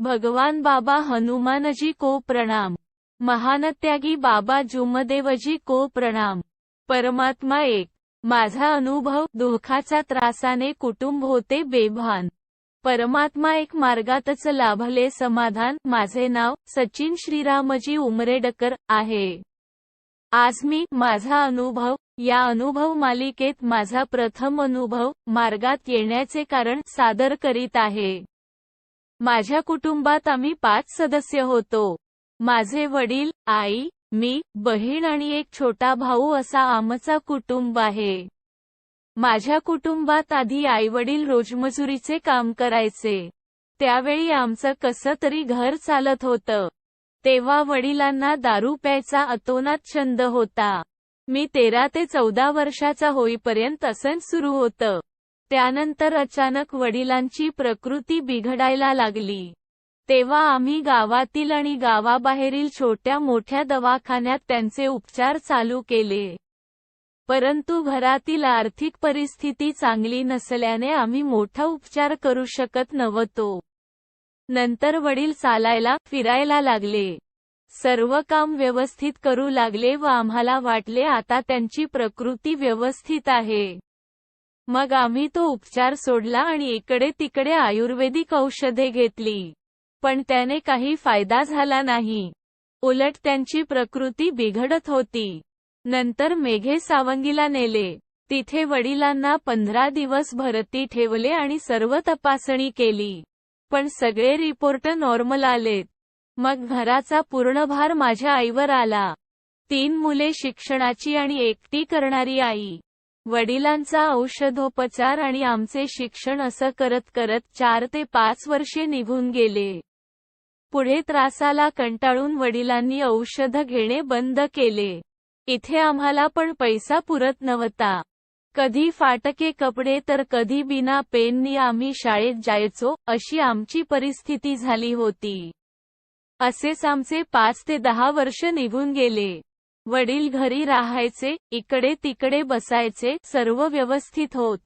भगवान बाबा हनुमानजी को प्रणाम. महानत्यागी बाबा जुमदेवजी को प्रणाम. परमात्मा एक. माझा अनुभव दुःखाचा त्रासाने कुटुंब होते बेभान. परमात्मा एक मार्गातच लाभले समाधान. माझे नाव सचिन श्रीरामजी उमरेडकर आहे. आज मी माझा अनुभव या अनुभव मालिकेत माझा प्रथम अनुभव मार्गात येण्याचे कारण सादर करीत आहे. माझ्या कुटुंबात आम्ही पाच सदस्य होतो. माझे वडील आई मी बहीण आणि एक छोटा भाऊ असा आमचा कुटुंब आहे. माझ्या कुटुंबात आधी आईवडील रोजमजुरीचे काम करायचे. त्यावेळी आमचं कसं तरी घर चालत होतं. तेव्हा वडिलांना दारू प्यायचा अतोनात छंद होता. मी तेरा ते चौदा वर्षाचा होईपर्यंत असं सुरू होतं. त्यानंतर अचानक वडिलांची प्रकृती बिघडायला लागली. तेव्हा आम्ही गावातील आणि गावाबाहेरील छोट्या मोठ्या दवाखान्यात त्यांचे उपचार चालू केले. परंतु घरातील आर्थिक परिस्थिती चांगली नसल्याने आम्ही मोठा उपचार करू शकत नव्हतो. नंतर वडील चालायला फिरायला लागले. सर्व काम व्यवस्थित करू लागले व आम्हाला वाटले आता त्यांची प्रकृती व्यवस्थित आहे. मग आम्ही तो उपचार सोडला आणि इकडे तिकडे आयुर्वेदिक औषधे घेतली. पण त्याने काही फायदा झाला नाही. उलट त्यांची प्रकृती बिघडत होती. नंतर मेघे सावंगीला नेले. तिथे वडिलांना पंधरा दिवस भरती ठेवले आणि सर्व तपासणी केली. पण सगळे रिपोर्ट नॉर्मल आलेत. मग घराचा पूर्ण भार माझ्या आईवर आला. तीन मुले शिक्षणाची आणि एकटी करणारी आई. वडिलांचा औषधोपचार आणि आमचे शिक्षण असं करत करत चार ते पाच वर्षे निघून गेले. पुढे त्रासाला कंटाळून वडिलांनी औषध घेणे बंद केले. इथे आम्हाला पण पैसा पुरत नव्हता. कधी फाटके कपडे तर कधी बिना पेननी आम्ही शाळेत जायचो अशी आमची परिस्थिती झाली होती. असेच आमचे पाच ते दहा वर्ष निघून गेले. वडील घरी राहायचे इकडे तिकडे बसायचे सर्व व्यवस्थित होत.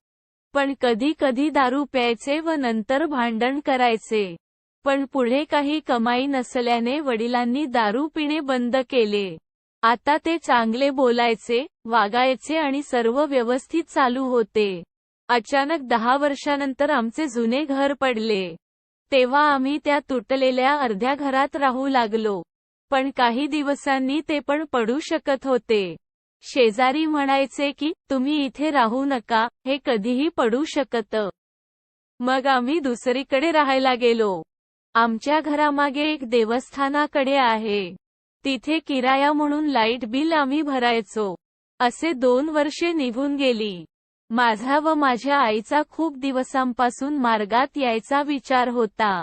पण कधी कधी दारू प्यायचे व नंतर भांडण करायचे. पण पुढे काही कमाई नसल्याने वडिलांनी दारू पिणे बंद केले. आता ते चांगले बोलायचे वागायचे आणि सर्व व्यवस्थित चालू होते. अचानक दहा वर्षानंतर आमचे जुने घर पडले. तेव्हा आम्ही त्या तुटलेल्या अर्ध्या घरात राहू लागलो. पण काही दिवसांनी ते पण पडू शकत होते. शेजारी म्हणायचे की तुम्ही इथे राहू नका हे कधीही पडू शकत. मग आम्ही दुसरीकडे राहायला गेलो. आमच्या घरामागे एक देवस्थानाकडे आहे. तिथे किराया म्हणून लाइट बिल आम्ही भरायचो. असे दोन वर्षे निघून गेली. माझा व माझ्या आईचा खूप दिवसांपासून मार्गात यायचा विचार होता.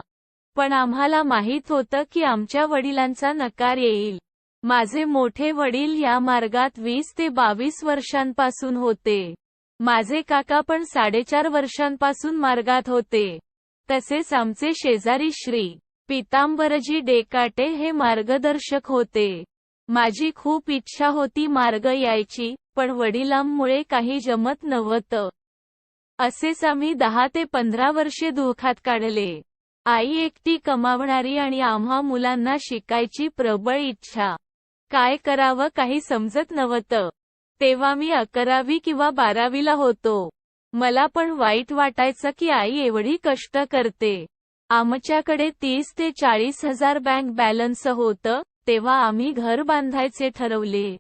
पण आम्हाला माहीत होतं की आमच्या वडिलांचा नकार येईल. माझे मोठे वडील या मार्गात वीस ते बावीस वर्षांपासून होते. माझे काका पण साडेचार वर्षांपासून मार्गात होते. तसेच आमचे शेजारी श्री. पितांबरजी डेकाटे हे मार्गदर्शक होते. माझी खूप इच्छा होती मार्ग यायची पण वडिलांमुळे काही जमत नव्हतं. असेच आम्ही दहा ते पंधरा वर्षे दुःखात काढले. आई एकटी कमावणारी आणि आम्हा मुलांना शिकायची प्रबळ इच्छा. काय करावं काही समजत नव्हतं. तेव्हा मी अकरावी किंवा बारावीला होतो. मला पण वाईट वाटायचं की आई एवढी कष्ट करते. आमच्याकडे तीस ते चाळीस हजार बँक बॅलन्स होतं तेव्हा आम्ही घर बांधायचे ठरवले.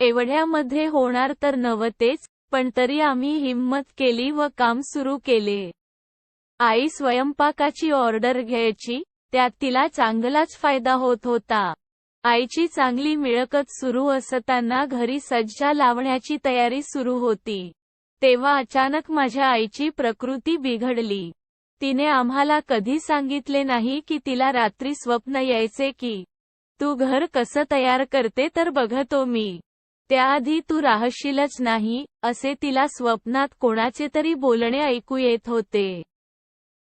एवढ्यामध्ये होणार तर नव्हतेच पण तरी आम्ही हिंमत केली व काम सुरू केले. आई स्वयंपाकाची ऑर्डर घ्यायची त्यात तिला चांगलाच फायदा होत होता. आईची चांगली मिळकत सुरू असताना घरी सज्जा लावण्याची तयारी सुरू होती. तेव्हा अचानक माझ्या आईची प्रकृती बिघडली. तिने आम्हाला कधी सांगितले नाही की तिला रात्री स्वप्न यायचे की तू घर कसं तयार करते तर बघतो मी. त्याआधी तू राहशीलच नाही असे तिला स्वप्नात कोणाचे तरी बोलणे ऐकू येत होते.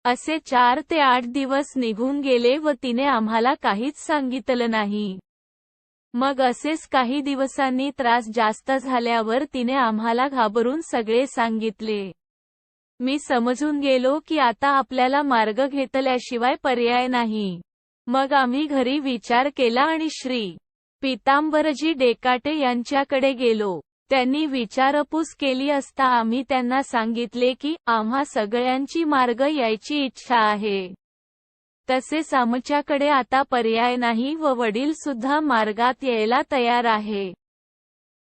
असे चार ते आठ दिवस निघून गेले व तिने आम्हाला काहीच सांगितलं नाही. मग असेच काही दिवसांनी त्रास जास्त झाल्यावर तिने आम्हाला घाबरून सगळे सांगितले. मी समजून गेलो की आता आपल्याला मार्ग घेतल्याशिवाय पर्याय नाही. मग आम्ही घरी विचार केला आणि श्री. पितांबरजी डेकाटे यांच्याकडे गेलो. त्यांनी विचारपूस केली असता आम्ही त्यांना सांगितले की आम्हा सगळ्यांची मार्ग यायची इच्छा आहे. तसेच आमच्याकडे आता पर्याय नाही व वडील सुद्धा मार्गात यायला तयार आहे.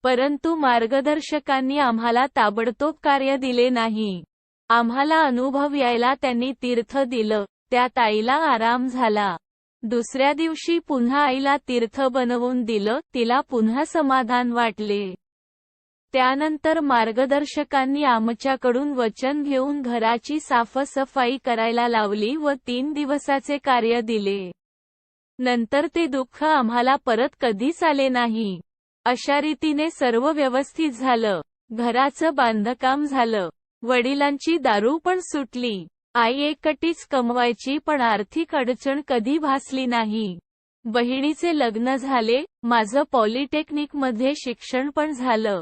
परंतु मार्गदर्शकांनी आम्हाला ताबडतोब कार्य दिले नाही. आम्हाला अनुभव यायला त्यांनी तीर्थ दिलं त्यात आईला आराम झाला. दुसऱ्या दिवशी पुन्हा आईला तीर्थ बनवून दिलं तिला पुन्हा समाधान वाटले. त्यानंतर मार्गदर्शकांनी आमच्याकडून वचन घेऊन घराची साफसफाई करायला लावली व तीन दिवसाचे कार्य दिले. नंतर ते दुःख आम्हाला परत कधीच आले नाही. अशा रीतीने सर्व व्यवस्थित झालं. घराचं बांधकाम झालं. वडिलांची दारू पण सुटली. आई एकटीच कमवायची पण आर्थिक अडचण कधी भासली नाही. बहिणीचे लग्न झाले. माझं पॉलिटेक्निकमध्ये शिक्षण पण झालं.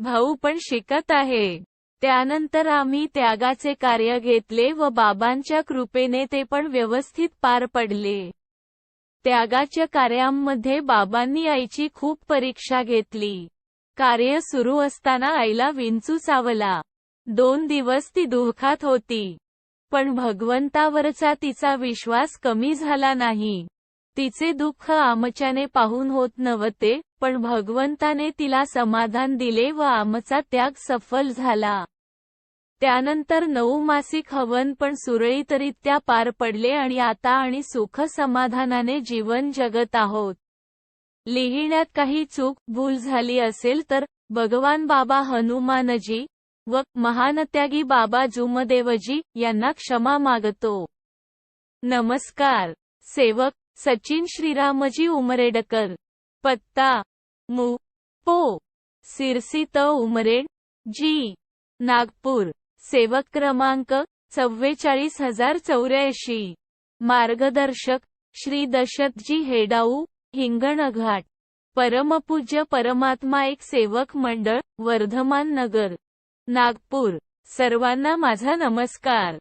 भाऊ पण शिकत आहे. त्यानंतर आम्ही त्यागाचे कार्य घेतले व बाबांच्या कृपेने ते पण व्यवस्थित पार पडले. त्यागाच्या कार्यांमध्ये बाबांनी आईची खूप परीक्षा घेतली. कार्य सुरू असताना आईला विंचू चावला दोन दिवस ती दुःखात होती. पण भगवंतावरचा तिचा विश्वास कमी झाला नाही. तिचे दुःख आमच्याने पाहून होत नव्हते पण भगवंताने तिला समाधान दिले व आमचा त्याग सफल झाला. त्यानंतर नऊ मासिक हवन पण सुरळीतरित्या पार पडले आणि आता आणि सुख समाधानाने जीवन जगत आहोत. लिहिण्यात काही चूक भूल झाली असेल तर भगवान बाबा हनुमानजी व महानत्यागी बाबा जुमदेवजी यांना क्षमा मागतो. नमस्कार. सेवक सचिन श्रीरामजी उमरेडकर. पत्ता. मु. पो. सिरसी त. उमरेड. जी. नागपूर. सेवक क्रमांक चव्वेचाळीस हजार चौऱ्याऐंशी. मार्गदर्शक श्री दशतजी हेडाऊ हिंगणघाट. परमपूज्य परमात्मा एक सेवक मंडळ वर्धमान नगर. नागपूर. सर्वांना माझा नमस्कार.